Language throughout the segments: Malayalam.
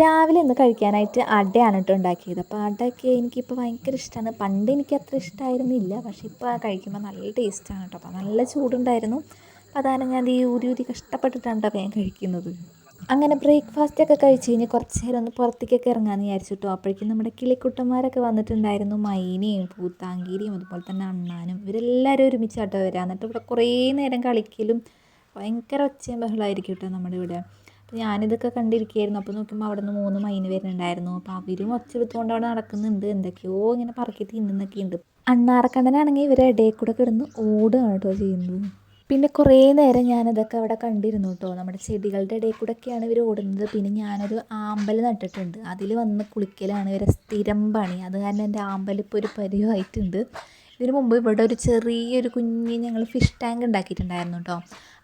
രാവിലെ ഇന്ന് കഴിക്കാനായിട്ട് അടയാണ് കേട്ടോ ഉണ്ടാക്കിയത്. അപ്പോൾ അടയൊക്കെ എനിക്കിപ്പോൾ ഭയങ്കര ഇഷ്ടമാണ് പണ്ട് എനിക്ക് അത്ര ഇഷ്ടമായിരുന്നില്ല പക്ഷേ ഇപ്പോൾ കഴിക്കുമ്പോൾ നല്ല ടേസ്റ്റാണ് കേട്ടോ അപ്പോൾ നല്ല ചൂടുണ്ടായിരുന്നു. അപ്പോൾ അതാണ് ഞാൻ ഈ ഊരി ഊരി കഷ്ടപ്പെട്ടിട്ടാണ് കേട്ടോ വേഗം കഴിക്കുന്നത്. അങ്ങനെ ബ്രേക്ക്ഫാസ്റ്റ് ഒക്കെ കഴിച്ച് കഴിഞ്ഞ് കുറച്ച് നേരം ഒന്ന് പുറത്തേക്കൊക്കെ ഇറങ്ങാമെന്ന് വിചാരിച്ചു കേട്ടോ അപ്പോഴേക്കും നമ്മുടെ കിളിക്കുട്ടന്മാരൊക്കെ വന്നിട്ടുണ്ടായിരുന്നു. മൈനയും പൂത്താങ്കിരിയും അതുപോലെ തന്നെ അണ്ണാനും. ഇവരെല്ലാവരും ഒരുമിച്ചാട്ടോ വരാം. എന്നിട്ട് ഇവിടെ കുറേ നേരം കളിക്കലും ഭയങ്കര ഒച്ചയും ബഹളമായിരിക്കും കേട്ടോ നമ്മുടെ ഇവിടെ. അപ്പോൾ ഞാനിതൊക്കെ കണ്ടിരിക്കുകയായിരുന്നു. അപ്പോൾ നോക്കുമ്പോൾ അവിടെ നിന്ന് മൂന്ന് മൈന് വരുന്നുണ്ടായിരുന്നു. അപ്പോൾ അവരും ഒച്ചെടുത്തുകൊണ്ട് അവിടെ നടക്കുന്നുണ്ട്. എന്തൊക്കെയോ ഇങ്ങനെ പറക്കി തിന്നുന്നൊക്കെ ഉണ്ട്. അണ്ണാറക്കണ്ണനാണെങ്കിൽ ഇവരെ ഇടയിൽ കൂടെ കിടന്ന് ഓടുകയാണ് കേട്ടോ ചെയ്യുന്നത്. പിന്നെ കുറേ നേരം ഞാനതൊക്കെ അവിടെ കണ്ടിരുന്നു കേട്ടോ. നമ്മുടെ ചെടികളുടെ ഇടയിൽ കൂടെയൊക്കെയാണ് ഇവർ ഓടുന്നത്. പിന്നെ ഞാനൊരു ആമ്പൽ നട്ടിട്ടുണ്ട്. അതിൽ വന്ന് കുളിക്കലാണ് ഇവരെ സ്ഥിരം പണി. അത് കാരണം എന്റെ ആമ്പൽ ഇപ്പോൾ ഒരു പരിവായിട്ടുണ്ട്. ഇതിന് മുമ്പ് ഇവിടെ ഒരു ചെറിയൊരു കുഞ്ഞ് ഞങ്ങൾ ഫിഷ് ടാങ്ക് ഉണ്ടാക്കിയിട്ടുണ്ടായിരുന്നു കേട്ടോ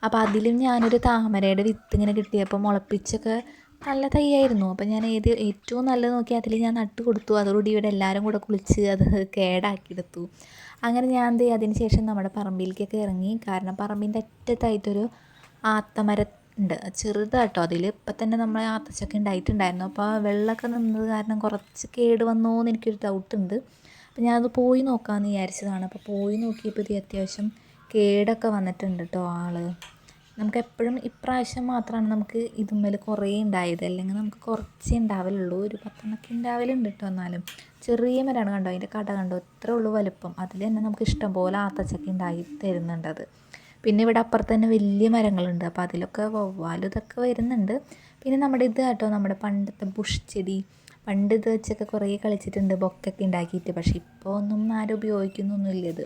അപ്പോൾ അതിലും ഞാനൊരു താമരയുടെ വിത്ത് ഇങ്ങനെ കിട്ടിയപ്പോൾ മുളപ്പിച്ചൊക്കെ നല്ല തൈയായിരുന്നു. അപ്പോൾ ഞാൻ ഏത് ഏറ്റവും നല്ലത് നോക്കി അതിൽ ഞാൻ നട്ട് കൊടുത്തു. അതോടുകൂടി ഇവിടെ എല്ലാവരും കൂടെ കുളിച്ച് അത് കേടാക്കിയെടുത്തു. അങ്ങനെ ഞാൻ എന്ത് അതിന് ശേഷം നമ്മുടെ പറമ്പിലേക്കൊക്കെ ഇറങ്ങി. കാരണം പറമ്പിന്റെ അറ്റത്തായിട്ടൊരു ആത്തമര ഉണ്ട്. ചെറുതാട്ടോ അതിൽ ഇപ്പം തന്നെ നമ്മൾ ആത്തച്ചൊക്കെ ഉണ്ടായിട്ടുണ്ടായിരുന്നു. അപ്പോൾ വെള്ളമൊക്കെ നിന്നത് കാരണം കുറച്ച് കേട് വന്നോ എന്ന് എനിക്കൊരു ഡൗട്ടുണ്ട് അപ്പോൾ ഞാനത് പോയി നോക്കാമെന്ന് വിചാരിച്ചതാണ്. അപ്പോൾ പോയി നോക്കിയപ്പോൾ ഇത് അത്യാവശ്യം കേടൊക്കെ വന്നിട്ടുണ്ട് കേട്ടോ ആൾ നമുക്ക് എപ്പോഴും ഇപ്രാവശ്യം മാത്രമാണ് നമുക്ക് ഇതുമ്മേൽ കുറേ ഉണ്ടായത്. അല്ലെങ്കിൽ നമുക്ക് കുറച്ചേ ഉണ്ടാവലുള്ളൂ. ഒരു പത്തെണ്ണൊക്കെ ഉണ്ടാവലുണ്ട് കേട്ടോ എന്നാലും. ചെറിയ മരമാണ് കണ്ടോ? അതിന്റെ കട കണ്ടോ? ഇത്ര ഉള്ളൂ വലുപ്പം. അതിൽ തന്നെ നമുക്ക് ഇഷ്ടം പോലെ ആത്തച്ചക്ക ഉണ്ടായി തരുന്നുണ്ട് അത്. പിന്നെ ഇവിടെ അപ്പുറത്ത് തന്നെ വലിയ മരങ്ങളുണ്ട്. അപ്പോൾ അതിലൊക്കെ വവ്വാലും ഇതൊക്കെ വരുന്നുണ്ട്. പിന്നെ നമ്മുടെ ഇത് കേട്ടോ നമ്മുടെ പണ്ടത്തെ ബുഷ് ചെടി. പണ്ട് ഇത് വെച്ചൊക്കെ കുറേ കളിച്ചിട്ടുണ്ട് ബൊക്കൊക്കെ ഉണ്ടാക്കിയിട്ട്. പക്ഷേ ഇപ്പോൾ ഒന്നും ആരും ഉപയോഗിക്കുന്നൊന്നുമില്ല ഇത്.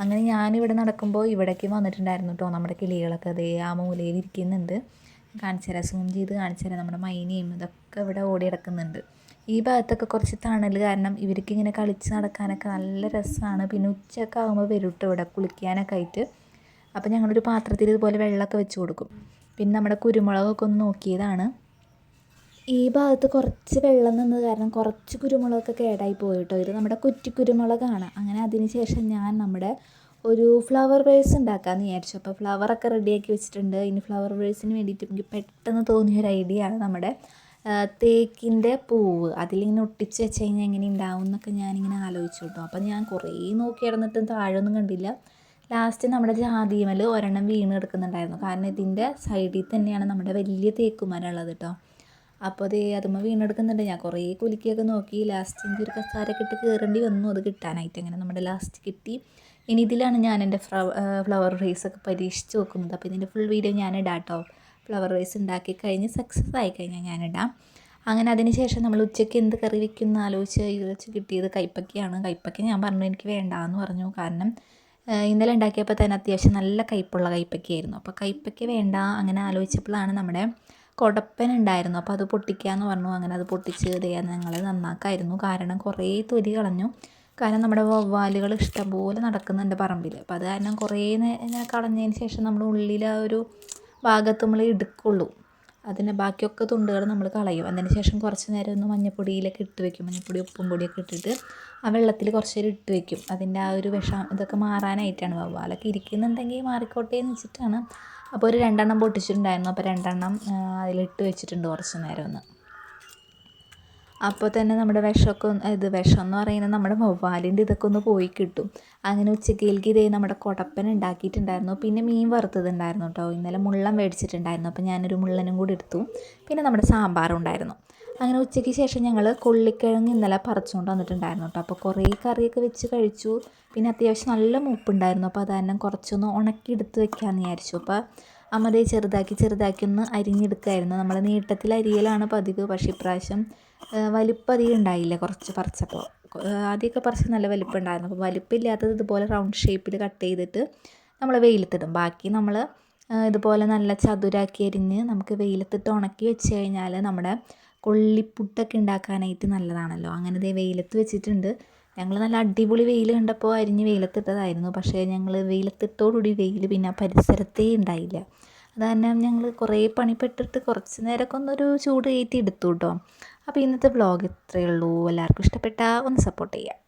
അങ്ങനെ ഞാനിവിടെ നടക്കുമ്പോൾ ഇവിടേക്ക് വന്നിട്ടുണ്ടായിരുന്നു കേട്ടോ നമ്മുടെ കിളികളൊക്കെ. അതേ ആ മൂലയിൽ ഇരിക്കുന്നുണ്ട്. കാണിച്ചു തരാം സൂം ചെയ്ത് കാണിച്ചു തരാം നമ്മുടെ മൈനയും ഇതൊക്കെ ഇവിടെ ഓടി കിടക്കുന്നുണ്ട് ഈ ഭാഗത്തൊക്കെ കുറച്ച് തണൽ കാരണം ഇവർക്ക് ഇങ്ങനെ കളിച്ച് നടക്കാനൊക്കെ നല്ല രസമാണ്. പിന്നെ ഉച്ചയൊക്കെ ആകുമ്പോൾ വരും കേട്ടോ ഇവിടെ കുളിക്കാനൊക്കെ ആയിട്ട്. അപ്പോൾ ഞങ്ങളൊരു പാത്രത്തിൽ ഇതുപോലെ വെള്ളമൊക്കെ വെച്ച് കൊടുക്കും. പിന്നെ നമ്മുടെ കുരുമുളകൊക്കെ ഒന്ന് നോക്കിയതാണ്. ഈ ഭാഗത്ത് കുറച്ച് വെള്ളം നിന്നത് കാരണം കുറച്ച് കുരുമുളകൊക്കെ കേടായി പോയി കേട്ടോ ഇത് നമ്മുടെ കുറ്റി കുരുമുളകാണ് അങ്ങനെ അതിന് ശേഷം ഞാൻ നമ്മുടെ ഒരു ഫ്ലവർ വേഴ്സ് ഉണ്ടാക്കാമെന്ന് വിചാരിച്ചു. അപ്പോൾ ഫ്ലവറൊക്കെ റെഡിയാക്കി വെച്ചിട്ടുണ്ട്. ഇനി ഫ്ലവർ വേഴ്സിന് വേണ്ടിയിട്ട് എനിക്ക് പെട്ടെന്ന് തോന്നിയ ഒരു ഐഡിയ ആണ് നമ്മുടെ തേക്കിന്റെ പൂവ്. അതിലിങ്ങനെ ഒട്ടിച്ച് വെച്ച് കഴിഞ്ഞാൽ എങ്ങനെ ഉണ്ടാവും എന്നൊക്കെ ഞാനിങ്ങനെ ആലോചിച്ചു കേട്ടോ. അപ്പോൾ ഞാൻ കുറേ നോക്കി കിടന്നിട്ടും താഴൊന്നും കണ്ടില്ല. ലാസ്റ്റ് നമ്മുടെ ജാതിമൽ ഒരെണ്ണം വീണ് കിടക്കുന്നുണ്ടായിരുന്നു. കാരണം ഇതിന്റെ സൈഡിൽ തന്നെയാണ് നമ്മുടെ വലിയ തേക്കുമരം ഉള്ളത് കേട്ടോ. അപ്പോൾ അത് അതുമ്മ വീണെടുക്കുന്നുണ്ട്. ഞാൻ കുറേ കുലുക്കിയൊക്കെ നോക്കി. ലാസ്റ്റ് എനിക്ക് ഒരു കസാരയൊക്കെ ഇട്ട് കയറേണ്ടി വന്നു. അത് കിട്ടാനായിട്ട് അങ്ങനെ നമ്മുടെ ലാസ്റ്റ് കിട്ടി. ഇനി ഇതിലാണ് ഞാൻ എന്റെ ഫ്ലവർ റൈസ് ഒക്കെ പരീക്ഷിച്ച് നോക്കുന്നത്. അപ്പോൾ ഇതിന്റെ ഫുൾ വീഡിയോ ഞാൻ ഇടാം കേട്ടോ ഫ്ലവർ റൈസ് ഉണ്ടാക്കി കഴിഞ്ഞ് സക്സസ് ആയി കഴിഞ്ഞാൽ ഞാനിടാം അങ്ങനെ അതിന് ശേഷം നമ്മൾ ഉച്ചയ്ക്ക് എന്ത് കറി വെക്കുന്ന ആലോചിച്ച് ഇത് വെച്ച് കിട്ടിയത് കൈപ്പക്കയാണ്. കൈപ്പക്ക ഞാൻ പറഞ്ഞു എനിക്ക് വേണ്ടാന്ന് പറഞ്ഞു. കാരണം ഇന്നലെ ഉണ്ടാക്കിയപ്പോൾ തന്നെ അത്യാവശ്യം നല്ല കൈപ്പുള്ള കൈപ്പക്കയായിരുന്നു. അപ്പോൾ കൈപ്പക്ക വേണ്ട അങ്ങനെ ആലോചിച്ചപ്പോഴാണ് നമ്മുടെ കുടപ്പൻ ഉണ്ടായിരുന്നു അപ്പോൾ അത് പൊട്ടിക്കാമെന്ന് പറഞ്ഞു. അങ്ങനെ അത് പൊട്ടിച്ച് ഇതേ ഞങ്ങൾ നന്നാക്കായിരുന്നു. കാരണം കുറേ തൊലി കളഞ്ഞു. കാരണം നമ്മുടെ വവ്വാലുകൾ ഇഷ്ടംപോലെ നടക്കുന്നുണ്ട് പറമ്പിൽ അപ്പം അത് കാരണം കുറേ ഇങ്ങനെ കളഞ്ഞതിന് ശേഷം നമ്മൾ ഉള്ളിൽ ആ ഒരു ഭാഗത്ത് നമ്മൾ എടുക്കുള്ളൂ. അതിന് ബാക്കിയൊക്കെ തുണ്ടുകൾ നമ്മൾ കളയും. അതിന് ശേഷം കുറച്ച് നേരം ഒന്ന് മഞ്ഞപ്പൊടിയിലൊക്കെ ഇട്ട് വെക്കും. മഞ്ഞപ്പൊടി ഉപ്പും പൊടിയൊക്കെ ഇട്ടിട്ട് ആ വെള്ളത്തിൽ കുറച്ച് നേരം ഇട്ട് വെക്കും. അതിന്റെ ആ ഒരു വിഷം ഇതൊക്കെ മാറാനായിട്ടാണ് വവ്വാലൊക്കെ ഇരിക്കുന്നുണ്ടെങ്കിൽ മാറിക്കോട്ടെ എന്ന് വെച്ചിട്ടാണ് അപ്പോൾ ഒരു രണ്ടെണ്ണം പൊട്ടിച്ചിട്ടുണ്ടായിരുന്നു. അപ്പോൾ രണ്ടെണ്ണം അതിലിട്ട് വെച്ചിട്ടുണ്ട് കുറച്ച് നേരം ഒന്ന് അപ്പോൾ തന്നെ നമ്മുടെ വിഷമൊക്കെ ഇത് വിഷം എന്ന് പറയുന്നത് നമ്മുടെ വവ്വാലിന്റെ ഇതൊക്കെ ഒന്ന് പോയി കിട്ടും. അങ്ങനെ ഉച്ചക്കേൽക്ക് ഇതേ നമ്മുടെ കുടപ്പൻ ഉണ്ടാക്കിയിട്ടുണ്ടായിരുന്നു. പിന്നെ മീൻ വറുത്തതുണ്ടായിരുന്നു കേട്ടോ. ഇന്നലെ മുള്ളം മേടിച്ചിട്ടുണ്ടായിരുന്നു. അപ്പോൾ ഞാനൊരു മുള്ളനും കൂടി എടുത്തു. പിന്നെ നമ്മുടെ സാമ്പാറും ഉണ്ടായിരുന്നു. അങ്ങനെ ഉച്ചയ്ക്ക് ശേഷം ഞങ്ങൾ കൊള്ളിക്കിഴങ്ങ് ഇന്നലെ പറിച്ചുകൊണ്ട് വന്നിട്ടുണ്ടായിരുന്നു കേട്ടോ. അപ്പോൾ കുറേ കറിയൊക്കെ വെച്ച് കഴിച്ചു. പിന്നെ അത്യാവശ്യം നല്ല മൂപ്പുണ്ടായിരുന്നു. അപ്പോൾ അത് കുറച്ചൊന്ന് ഉണക്കി എടുത്ത് വെക്കാമെന്ന് വിചാരിച്ചു. അപ്പോൾ അമ്മതേ ചെറുതാക്കി ചെറുതാക്കി ഒന്ന് അരിഞ്ഞെടുക്കുമായിരുന്നു നമ്മൾ നീട്ടത്തിൽ അരിയലാണ് പതിവ്. പക്ഷേ ഇപ്രാവശ്യം വലിപ്പം അധികം ഉണ്ടായില്ല കുറച്ച് പറിച്ചപ്പോൾ ആദ്യമൊക്കെ പറിച്ച് നല്ല വലിപ്പം ഉണ്ടായിരുന്നു അപ്പോൾ വലിപ്പമില്ലാത്തത് ഇതുപോലെ റൗണ്ട് ഷേപ്പിൽ കട്ട് ചെയ്തിട്ട് നമ്മൾ വെയിലത്തിടും. ബാക്കി നമ്മൾ ഇതുപോലെ നല്ല ചതുരാക്കി അരിഞ്ഞ് നമുക്ക് വെയിലത്തിട്ട് ഉണക്കി വെച്ച് കഴിഞ്ഞാൽ നമ്മുടെ കൊള്ളിപ്പുട്ടൊക്കെ ഉണ്ടാക്കാനായിട്ട് നല്ലതാണല്ലോ. അങ്ങനെ ദേ വെയിലത്ത് വെച്ചിട്ടുണ്ട്. ഞങ്ങൾ നല്ല അടിപൊളി വെയിൽ കണ്ടപ്പോൾ അരിഞ്ഞ് വെയിലത്തിട്ടതായിരുന്നു. പക്ഷേ ഞങ്ങൾ വെയിലത്തിട്ടോടുകൂടി വെയിൽ പിന്നെ പരിസരത്തേ ഉണ്ടായില്ല. അത് കാരണം ഞങ്ങൾ കുറേ പണിപ്പെട്ടിട്ട് കുറച്ച് നേരമൊക്കെ ഒന്നൊരു ചൂട് കയറ്റി എടുത്തു കേട്ടോ. അപ്പോൾ ഇന്നത്തെ വ്ളോഗ് ഇത്രയേ ഉള്ളൂ. എല്ലാവർക്കും ഇഷ്ടപ്പെട്ടാൽ ഒന്ന് സപ്പോർട്ട് ചെയ്യുക